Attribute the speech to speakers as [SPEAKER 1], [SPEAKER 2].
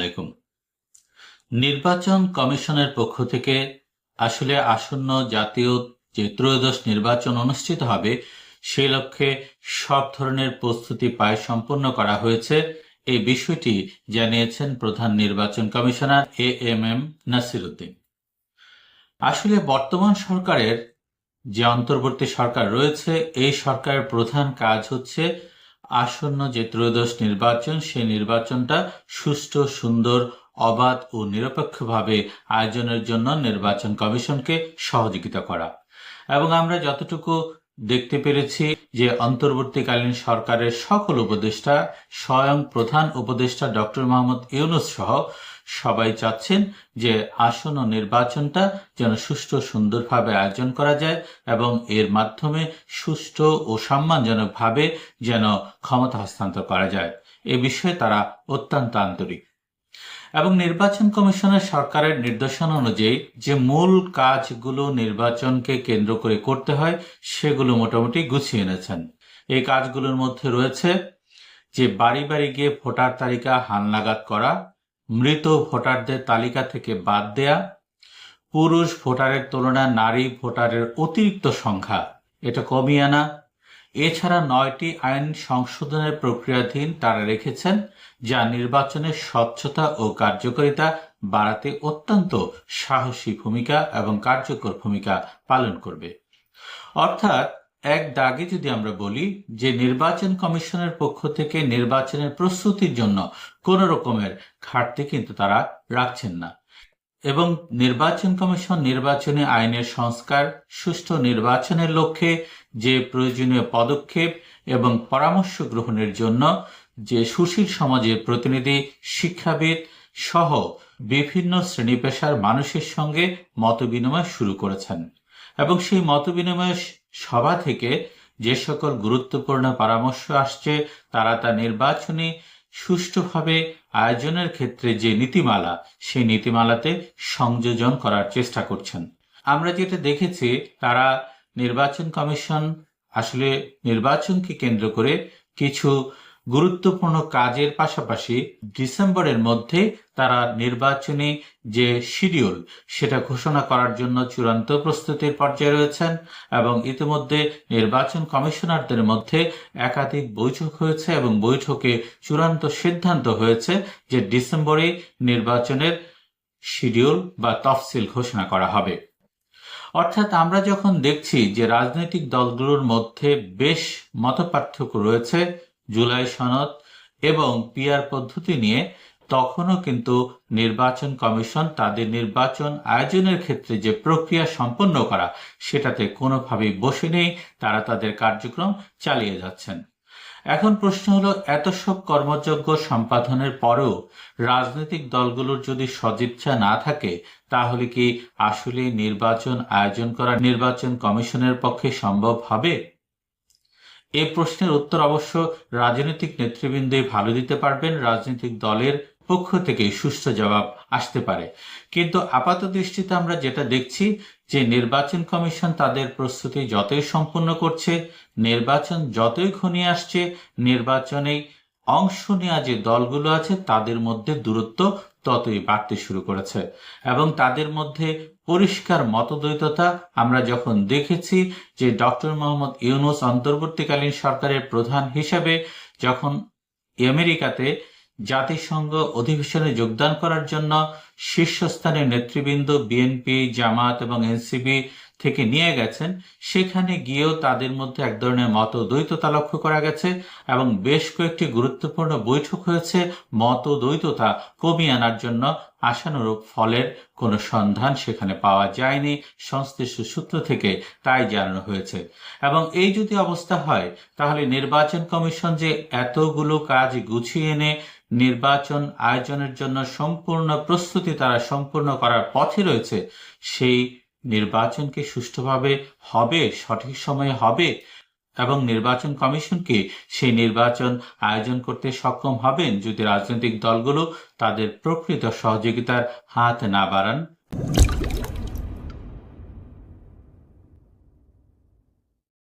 [SPEAKER 1] আলাইকুম। নির্বাচন কমিশনের পক্ষ থেকে আসলে আসন্ন জাতীয় যে ত্রয়োদশ নির্বাচন অনুষ্ঠিত হবে, সেই লক্ষ্যে সব ধরনের প্রস্তুতি পায় সম্পন্ন করা হয়েছে। এই বিষয়টি জানিয়েছেন প্রধান নির্বাচন commissioner A M M Nasir Uddin আসলে বর্তমান সরকারের যে অন্তর্বর্তী সরকার রয়েছে, এই সরকারের প্রধান কাজ হচ্ছে আসন্ন যে ত্রয়োদশ নির্বাচন, সেই নির্বাচনটা সুষ্ঠু, সুন্দর, অবাধ ও নিরপেক্ষভাবে আয়োজনের জন্য নির্বাচন কমিশনকে সহযোগিতা করা। এবং আমরা যতটুকু দেখতে পেরেছি যে অন্তর্বর্তীকালীন সরকারের সকল উপদেষ্টা, স্বয়ং প্রধান উপদেষ্টা ডক্টর মোহাম্মদ ইউনুস সহ সবাই চাচ্ছেন যে আসন্ন নির্বাচনটা যেন সুষ্ঠু সুন্দরভাবে আয়োজন করা যায় এবং এর মাধ্যমে সুষ্ঠু ও সম্মানজনকভাবে যেন ক্ষমতা হস্তান্তর করা যায়। এ বিষয়ে তারা অত্যন্ত আন্তরিক। এবং নির্বাচন কমিশনের সরকারের নির্দেশনা অনুযায়ী যে মূল কাজগুলো নির্বাচনকে কেন্দ্র করে করতে হয়, সেগুলো মোটামুটি গুছিয়ে এনেছেন। এই কাজগুলোর মধ্যে রয়েছে যে বাড়ি বাড়ি গিয়ে ভোটার তালিকা হালনাগাদ করা মৃত ভোটারদের তালিকা থেকে বাদ দেয়া, পুরুষ ভোটারের তুলনায় নারী ভোটারের অতিরিক্ত সংখ্যা, এটা কমিয়ে আনা। এছাড়া নয়টি আইন সংশোধনের প্রক্রিয়াধীন তারা রেখেছেন, যা নির্বাচনের স্বচ্ছতা ও কার্যকারিতা বাড়াতে অত্যন্ত সাহসী ভূমিকা এবং কার্যকর ভূমিকা পালন করবে। অর্থাৎ এক দাগে যদি আমরা বলি যে নির্বাচন কমিশনের পক্ষ থেকে নির্বাচনের প্রস্তুতির জন্য কোন রকমের ঘাটতি কিন্তু তারা রাখছেন না। এবং নির্বাচন কমিশন নির্বাচনী আইনের সংস্কার, সুষ্ঠু নির্বাচনের লক্ষ্যে যে প্রয়োজনীয় পদক্ষেপ এবং পরামর্শ গ্রহণের জন্য যে সুশীল সমাজের প্রতিনিধি, শিক্ষাবিদ সহ বিভিন্ন শ্রেণি পেশার মানুষের সঙ্গে মত বিনিময় শুরু করেছেন। এবং সেই মত বিনিময় সভা থেকে যে সকল গুরুত্বপূর্ণ পরামর্শ আসছে, তারা তা নির্বাচনে সুষ্ঠুভাবে আয়োজনের ক্ষেত্রে যে নীতিমালা, সেই নীতিমালাতে সংযোজন করার চেষ্টা করছেন। আমরা যেটা দেখেছি, তারা নির্বাচন কমিশন আসলে নির্বাচনকে কেন্দ্র করে কিছু গুরুত্বপূর্ণ কাজের পাশাপাশি ডিসেম্বরের মধ্যে তারা নির্বাচনী যে শিডিউল, সেটা ঘোষণা করার জন্য চূড়ান্ত প্রস্তুতির পর্যায়ে রয়েছেন এবং ইতিমধ্যে নির্বাচন কমিশনারদের মধ্যে একাধিক বৈঠক হয়েছে এবং বৈঠকে চূড়ান্ত সিদ্ধান্ত হয়েছে যে ডিসেম্বরে নির্বাচনের শিডিউল বা তফসিল ঘোষণা করা হবে। অর্থাৎ আমরা যখন দেখছি যে রাজনৈতিক দলগুলোর মধ্যে বেশ মতপার্থক্য রয়েছে জুলাই সনদ এবং পিআর পদ্ধতি নিয়ে তখনও কিন্তু নির্বাচন কমিশন তাদের নির্বাচন আয়োজনের ক্ষেত্রে যে প্রক্রিয়া সম্পন্ন করা, সেটাতে কোনোভাবেই বসে নেই, তারা তাদের কার্যক্রম চালিয়ে যাচ্ছেন। এখন প্রশ্ন হলো, এত সব কর্মযজ্ঞ সম্পাদনের পরেও রাজনৈতিক দলগুলোর যদি সদিচ্ছা না থাকে, তাহলে কি আসলে নির্বাচন আয়োজন করা নির্বাচন কমিশনের পক্ষে সম্ভব হবে? এই প্রশ্নের উত্তর অবশ্য রাজনৈতিক নেতৃবৃন্দই ভালো দিতে পারবেন, রাজনৈতিক দলের পক্ষ থেকে সুস্থ জবাব আসতে পারে। কিন্তু আপাত দৃষ্টিতে আমরা যেটা দেখছি, যে নির্বাচন কমিশন তাদের প্রস্তুতি যতই সম্পূর্ণ করছে, নির্বাচন যতই ঘনিয়ে আসছে নির্বাচনে অংশ নেওয়া যে দলগুলো আছে, তাদের মধ্যে দূরত্ব ততই বাড়তে শুরু করেছে। এবং তাদের মধ্যে পরিষ্কার মতদ্বৈততা আমরা যখন দেখেছি যে ডক্টর মোহাম্মদ ইউনুস অন্তর্বর্তীকালীন সরকারের প্রধান হিসেবে যখন আমেরিকাতে জাতিসংঘ অধিবেশনে যোগদান করার জন্য শীর্ষস্থানীয় নেতৃবৃন্দ, বিএনপি, জামাত এবং এনসিবি থেকে নিয়ে গেছেন, সেখানে গিয়েও তাদের মধ্যে এক ধরনের মত দ্বৈততা লক্ষ্য করা গেছে এবং বেশ কয়েকটি গুরুত্বপূর্ণ বৈঠক হয়েছে মত দ্বৈততা কমিয়ে আনার জন্য। আশানুরূপ ফলের কোনো সন্ধান সেখানে পাওয়া যায়নি সংশ্লিষ্ট সূত্র থেকে, তাই জানানো হয়েছে। এবং এই যদি অবস্থা হয়, তাহলে নির্বাচন কমিশন যে এতগুলো কাজ গুছিয়ে এনে নির্বাচন আয়োজনের জন্য সম্পূর্ণ প্রস্তুতি তারা সম্পূর্ণ করার পথে রয়েছে, সেই নির্বাচনকে সুষ্ঠুভাবে হবে, সঠিক সময়ে হবে এবং নির্বাচন কমিশনকে সেই নির্বাচন আয়োজন করতে সক্ষম হবেন যদি রাজনৈতিক দলগুলো তাদের প্রকৃত সহযোগিতার হাত না বাড়ান।